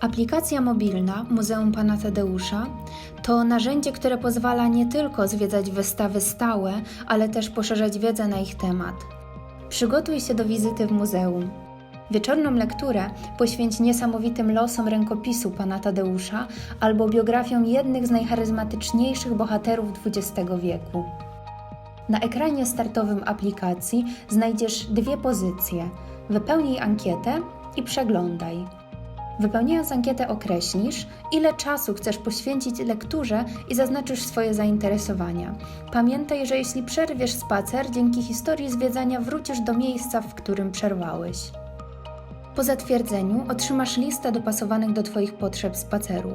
Aplikacja mobilna Muzeum Pana Tadeusza to narzędzie, które pozwala nie tylko zwiedzać wystawy stałe, ale też poszerzać wiedzę na ich temat. Przygotuj się do wizyty w muzeum. Wieczorną lekturę poświęć niesamowitym losom rękopisu pana Tadeusza albo biografiom jednych z najcharyzmatyczniejszych bohaterów XX wieku. Na ekranie startowym aplikacji znajdziesz dwie pozycje: wypełnij ankietę i przeglądaj. Wypełniając ankietę określisz, ile czasu chcesz poświęcić lekturze i zaznaczysz swoje zainteresowania. Pamiętaj, że jeśli przerwiesz spacer, dzięki historii zwiedzania wrócisz do miejsca, w którym przerwałeś. Po zatwierdzeniu otrzymasz listę dopasowanych do Twoich potrzeb spacerów.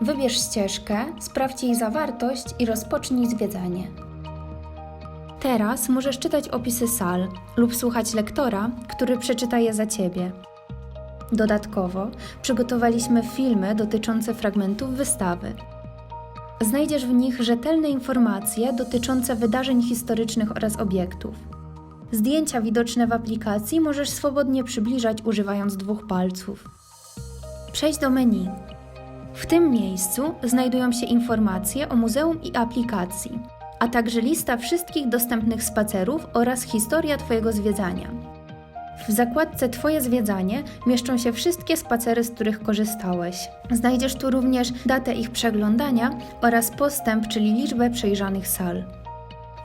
Wybierz ścieżkę, sprawdź jej zawartość i rozpocznij zwiedzanie. Teraz możesz czytać opisy sal lub słuchać lektora, który przeczyta je za Ciebie. Dodatkowo przygotowaliśmy filmy dotyczące fragmentów wystawy. Znajdziesz w nich rzetelne informacje dotyczące wydarzeń historycznych oraz obiektów. Zdjęcia widoczne w aplikacji możesz swobodnie przybliżać używając dwóch palców. Przejdź do menu. W tym miejscu znajdują się informacje o muzeum i aplikacji, a także lista wszystkich dostępnych spacerów oraz historia Twojego zwiedzania. W zakładce Twoje zwiedzanie mieszczą się wszystkie spacery, z których korzystałeś. Znajdziesz tu również datę ich przeglądania oraz postęp, czyli liczbę przejrzanych sal.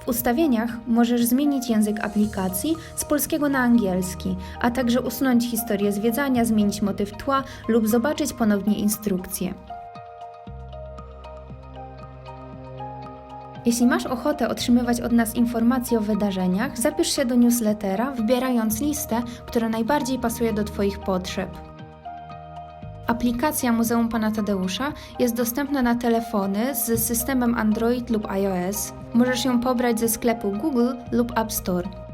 W ustawieniach możesz zmienić język aplikacji z polskiego na angielski, a także usunąć historię zwiedzania, zmienić motyw tła lub zobaczyć ponownie instrukcje. Jeśli masz ochotę otrzymywać od nas informacje o wydarzeniach, zapisz się do newslettera, wybierając listę, która najbardziej pasuje do Twoich potrzeb. Aplikacja Muzeum Pana Tadeusza jest dostępna na telefony z systemem Android lub iOS. Możesz ją pobrać ze sklepu Google lub App Store.